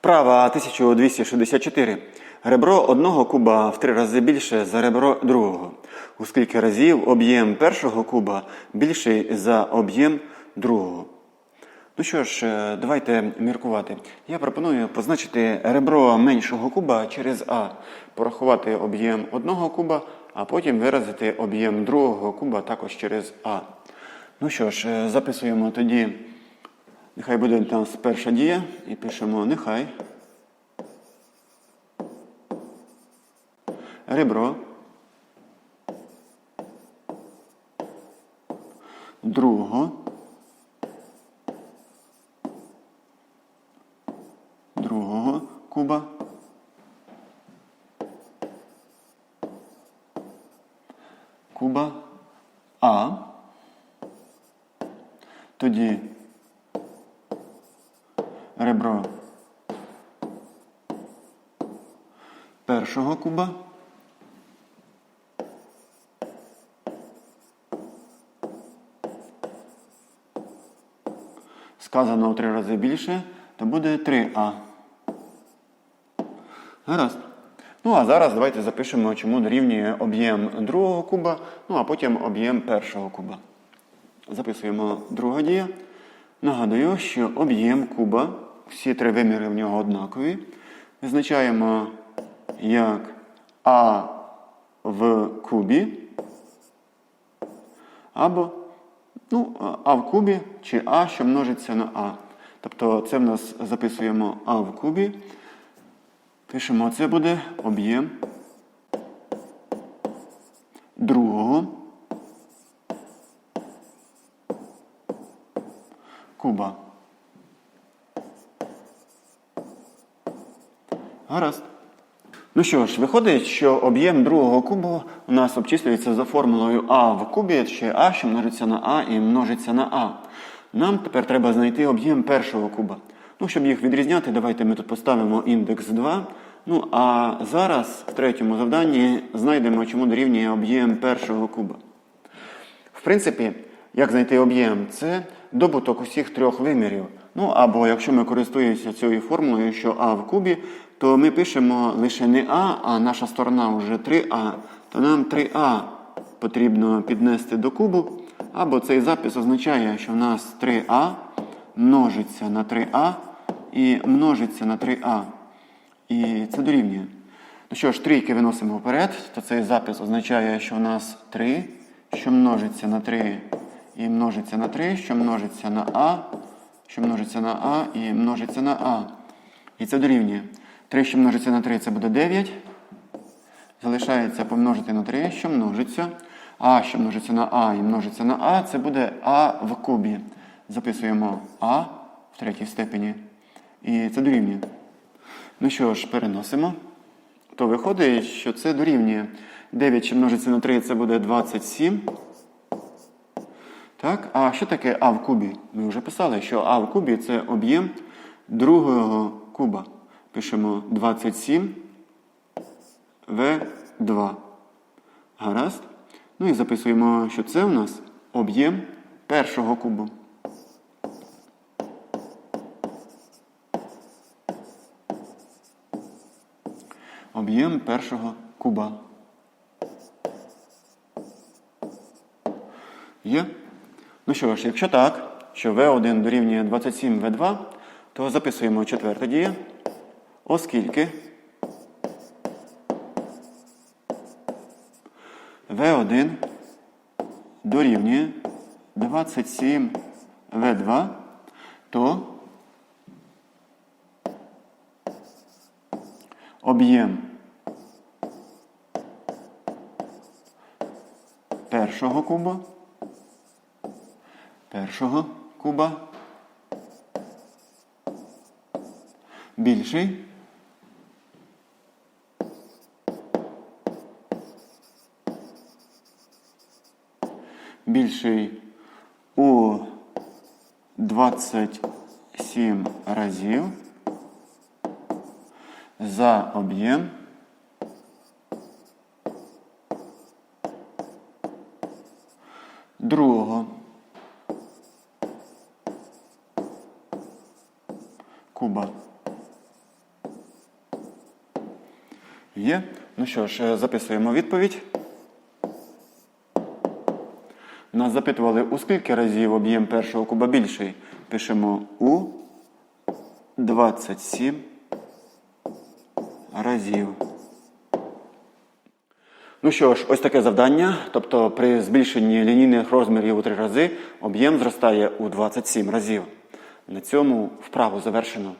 Вправа 1264. Ребро одного куба в три рази більше за ребро другого. У скільки разів об'єм першого куба більший за об'єм другого. Ну що ж, е, давайте міркувати. Я пропоную позначити ребро меншого куба через А, порахувати об'єм одного куба, а потім виразити об'єм другого куба також через А. Ну що ж, е, записуємо тоді. Нехай буде нас перша дія і пишемо нехай. Ребро. Другого. Другого куба. Куба А. Тоді ребро першого куба. Сказано в три рази більше, то буде 3А. Гаразд. Ну, а зараз давайте запишемо, чому дорівнює об'єм другого куба, ну а потім об'єм першого куба. Записуємо друга дія. Нагадую, що об'єм куба, всі три виміри в нього однакові. Визначаємо як А в кубі. Або ну, А в кубі чи А, що множиться на А. Тобто це в нас записуємо А в кубі. Пишемо, це буде об'єм другого куба. Гаразд. Ну що ж, виходить, що об'єм другого кубу у нас обчислюється за формулою А в кубі, чи А, що множиться на А і множиться на А. Нам тепер треба знайти об'єм першого куба. Ну, щоб їх відрізняти, давайте ми тут поставимо індекс 2. Ну, а зараз в третьому завданні знайдемо, чому дорівнює об'єм першого куба. В принципі, як знайти об'єм? Це добуток усіх трьох вимірів. Ну або якщо ми користуємося цією формулою, що А в кубі, то ми пишемо лише не А, а наша сторона вже 3А, то нам 3А потрібно піднести до кубу. Або цей запис означає, що в нас 3А множиться на 3А і множиться на 3А. І це дорівнює. Ну що ж, трійки виносимо вперед, то цей запис означає, що в нас 3, що множиться на 3 і множиться на 3, що множиться на А, що множиться на А і множиться на А. І це дорівнює. 3, що множиться на 3, це буде 9. Залишається помножити на 3, що множиться. А, що множиться на А і множиться на А, це буде А в кубі. Записуємо А в третій степені. І це дорівнює. Ну що ж, переносимо. То виходить, що це дорівнює 9, що множиться на 3, це буде 27. Так, а що таке А в кубі? Ми вже писали, що А в кубі це об'єм другого куба. Пишемо 27 В2. Гаразд. Ну і записуємо, що це у нас об'єм першого кубу. Об'єм першого куба. Є? Ну що ж, якщо так, що V1 дорівнює 27 V2, то записуємо четверте діє, оскільки V1 дорівнює 27 V2, то об'єм першого куба, першого куба більший більший у 27 разів за об'єм другого куба. Є. Ну що ж, е, записуємо відповідь. Нас запитували, у скільки разів об'єм першого куба більший. Пишемо у 27 разів. Ну що ж, ось таке завдання. Тобто при збільшенні лінійних розмірів у 3 рази об'єм зростає у 27 разів. На цьому вправу завершено.